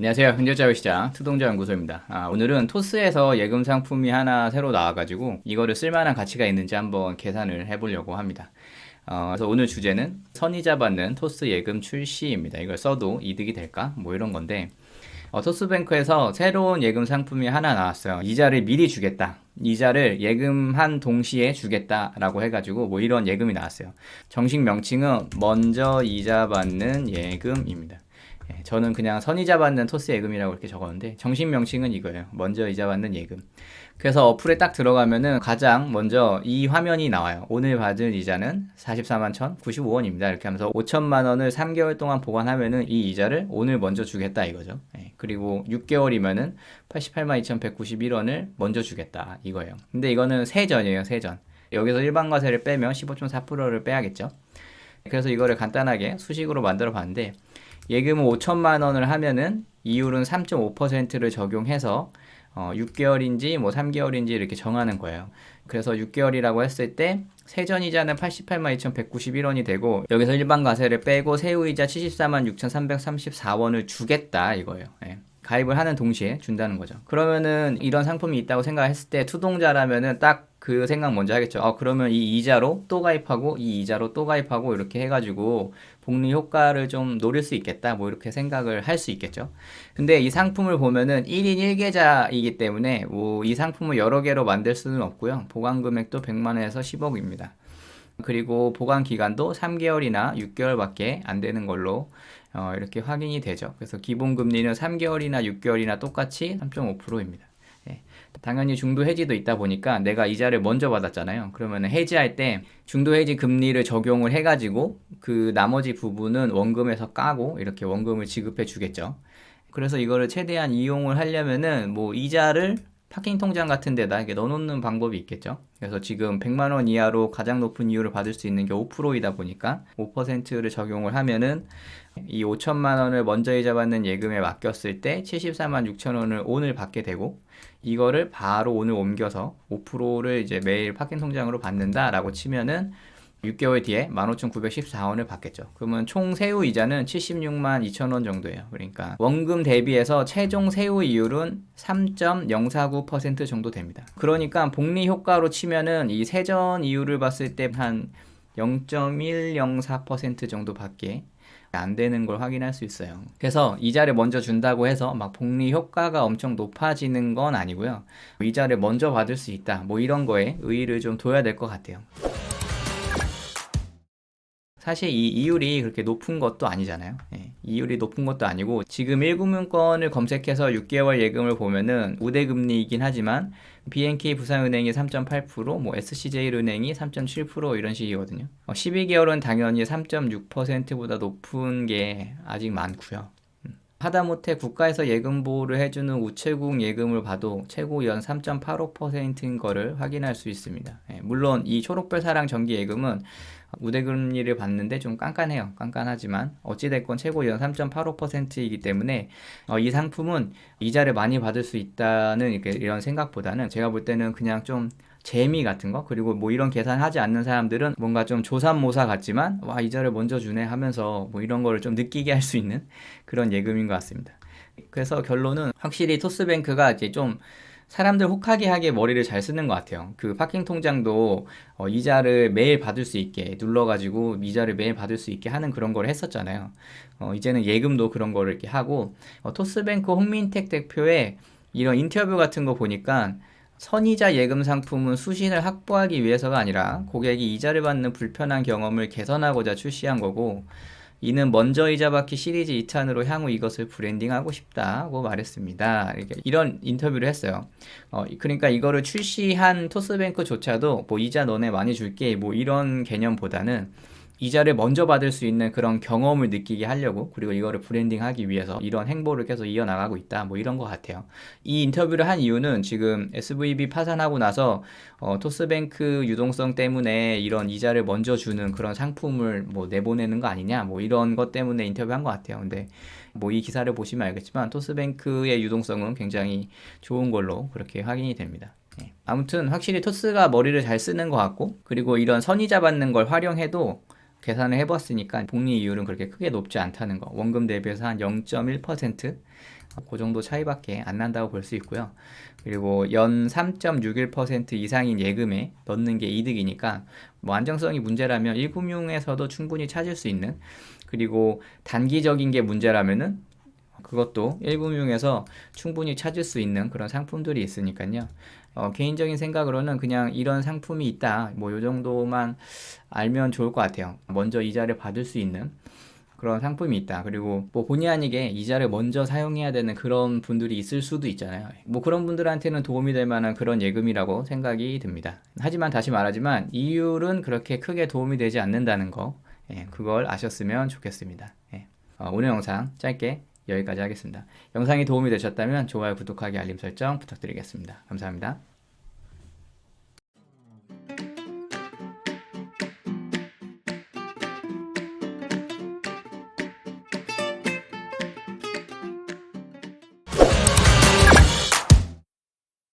안녕하세요. 현재자유 시장 투동자 연구소입니다. 아, 오늘은 토스에서 예금 상품이 하나 새로 나와가지고 이거를 쓸만한 가치가 있는지 한번 계산을 해보려고 합니다. 어, 그래서 오늘 주제는 선이자 받는 토스 예금 출시입니다. 이걸 써도 이득이 될까? 뭐 이런 건데 어, 토스뱅크에서 새로운 예금 상품이 하나 나왔어요. 이자를 미리 주겠다. 이자를 예금한 동시에 주겠다라고 해가지고 뭐 이런 예금이 나왔어요. 정식 명칭은 먼저 이자 받는 예금입니다. 예, 저는 그냥 선이자 받는 토스 예금이라고 이렇게 적었는데 정식 명칭은 이거예요. 먼저 이자 받는 예금. 그래서 어플에 딱 들어가면은 가장 먼저 이 화면이 나와요. 오늘 받을 이자는 44만 1,095원입니다. 이렇게 하면서 5천만 원을 3개월 동안 보관하면은 이 이자를 오늘 먼저 주겠다 이거죠. 예, 그리고 6개월이면은 88만 2,191원을 먼저 주겠다 이거예요. 근데 이거는 세전이에요, 세전. 여기서 일반 과세를 빼면 15.4%를 빼야겠죠. 그래서 이거를 간단하게 수식으로 만들어 봤는데 예금은 5천만 원을 하면은 이율은 3.5%를 적용해서 어, 6개월인지 뭐 3개월인지 이렇게 정하는 거예요. 그래서 6개월이라고 했을 때 세전 이자는 88만 2,191원이 되고 여기서 일반 과세를 빼고 세후 이자 74만 6,334원을 주겠다 이거예요. 예. 가입을 하는 동시에 준다는 거죠. 그러면은 이런 상품이 있다고 생각했을 때 투동자라면은 딱 그 생각 먼저 하겠죠. 어, 그러면 이 이자로 또 가입하고 이 이자로 또 가입하고 이렇게 해가지고 복리 효과를 좀 노릴 수 있겠다. 뭐 이렇게 생각을 할 수 있겠죠. 근데 이 상품을 보면은 1인 1계좌이기 때문에 뭐 이 상품을 여러 개로 만들 수는 없고요. 보관 금액도 100만 원에서 10억입니다. 그리고 보관 기간도 3개월이나 6개월밖에 안 되는 걸로 어, 이렇게 확인이 되죠. 그래서 기본 금리는 3개월이나 6개월이나 똑같이 3.5%입니다. 예. 당연히 중도 해지도 있다 보니까 내가 이자를 먼저 받았잖아요. 그러면 해지할 때 중도 해지 금리를 적용을 해가지고 그 나머지 부분은 원금에서 까고 이렇게 원금을 지급해 주겠죠. 그래서 이거를 최대한 이용을 하려면은 뭐 이자를 파킹 통장 같은 데다 이렇게 넣어놓는 방법이 있겠죠. 그래서 지금 100만 원 이하로 가장 높은 이율을 받을 수 있는 게 5%이다 보니까 5%를 적용을 하면은 이 5천만 원을 먼저 이자 받는 예금에 맡겼을 때 74만 6천 원을 오늘 받게 되고 이거를 바로 오늘 옮겨서 5%를 이제 매일 파킹 통장으로 받는다라고 치면은 6개월 뒤에 15,914원을 받겠죠. 그러면 총 세후 이자는 76만 2천 원 정도예요. 그러니까 원금 대비해서 최종 세후 이율은 3.049% 정도 됩니다. 그러니까 복리 효과로 치면은 이 세전 이율을 봤을 때 한 0.104% 정도밖에 안 되는 걸 확인할 수 있어요. 그래서 이자를 먼저 준다고 해서 막 복리 효과가 엄청 높아지는 건 아니고요. 이자를 먼저 받을 수 있다. 뭐 이런 거에 의의를 좀 둬야 될 것 같아요. 사실 이 이율이 그렇게 높은 것도 아니잖아요. 예, 이율이 높은 것도 아니고 지금 1금융권을 검색해서 6개월 예금을 보면은 우대금리이긴 하지만 BNK 부산은행이 3.8%, 뭐 SCJ은행이 3.7% 이런 식이거든요. 어, 12개월은 당연히 3.6%보다 높은 게 아직 많고요. 음. 하다못해 국가에서 예금 보호를 해주는 우체국 예금을 봐도 최고 연 3.85%인 거를 확인할 수 있습니다. 예, 물론 이 초록별 사랑 정기 예금은 우대금리를 받는데 좀 깐깐해요. 깐깐하지만 어찌됐건 최고 연 3.85%이기 때문에 어, 이 상품은 이자를 많이 받을 수 있다는 이렇게 이런 생각보다는 제가 볼 때는 그냥 좀 재미 같은 거 그리고 뭐 이런 계산하지 않는 사람들은 뭔가 좀 조삼모사 같지만 와 이자를 먼저 주네 하면서 뭐 이런 거를 좀 느끼게 할 수 있는 그런 예금인 것 같습니다. 그래서 결론은 확실히 토스뱅크가 이제 좀 사람들 혹하게 하게 머리를 잘 쓰는 것 같아요. 그 파킹 통장도 어, 이자를 매일 받을 수 있게 눌러가지고 이자를 매일 받을 수 있게 하는 그런 걸 했었잖아요. 어, 이제는 예금도 그런 거를 이렇게 하고 어, 토스뱅크 홍민택 대표의 이런 인터뷰 같은 거 보니까 선이자 예금 상품은 수신을 확보하기 위해서가 아니라 고객이 이자를 받는 불편한 경험을 개선하고자 출시한 거고 이는 먼저 이자 받기 시리즈 2탄으로 향후 이것을 브랜딩하고 싶다고 말했습니다. 이런 인터뷰를 했어요. 어, 그러니까 이거를 출시한 토스뱅크조차도 뭐 이자 너네 많이 줄게 뭐 이런 개념보다는 이자를 먼저 받을 수 있는 그런 경험을 느끼게 하려고 그리고 이거를 브랜딩하기 위해서 이런 행보를 계속 이어나가고 있다. 뭐 이런 것 같아요. 이 인터뷰를 한 이유는 지금 SVB 파산하고 나서 어, 토스뱅크 유동성 때문에 이런 이자를 먼저 주는 그런 상품을 뭐 내보내는 거 아니냐 뭐 이런 것 때문에 인터뷰한 것 같아요. 근데 뭐 이 기사를 보시면 알겠지만 토스뱅크의 유동성은 굉장히 좋은 걸로 그렇게 확인이 됩니다. 네. 아무튼 확실히 토스가 머리를 잘 쓰는 것 같고 그리고 이런 선이자 받는 걸 활용해도 계산을 해봤으니까 복리 이율은 그렇게 크게 높지 않다는 거. 원금 대비해서 한 0.1%그 정도 차이밖에 안 난다고 볼 수 있고요. 그리고 연 3.61% 이상인 예금에 넣는 게 이득이니까 뭐 안정성이 문제라면 1금융에서도 충분히 찾을 수 있는 그리고 단기적인 게 문제라면은 그것도 1금융에서 충분히 찾을 수 있는 그런 상품들이 있으니까요. 어, 개인적인 생각으로는 그냥 이런 상품이 있다. 뭐 요 정도만 알면 좋을 것 같아요. 먼저 이자를 받을 수 있는 그런 상품이 있다. 그리고 뭐 본의 아니게 이자를 먼저 사용해야 되는 그런 분들이 있을 수도 있잖아요. 뭐 그런 분들한테는 도움이 될 만한 그런 예금이라고 생각이 듭니다. 하지만 다시 말하지만 이율은 그렇게 크게 도움이 되지 않는다는 거, 예, 그걸 아셨으면 좋겠습니다. 예. 어, 오늘 영상 짧게 여기까지 하겠습니다. 영상이 도움이 되셨다면 좋아요, 구독하기, 알림 설정 부탁드리겠습니다. 감사합니다.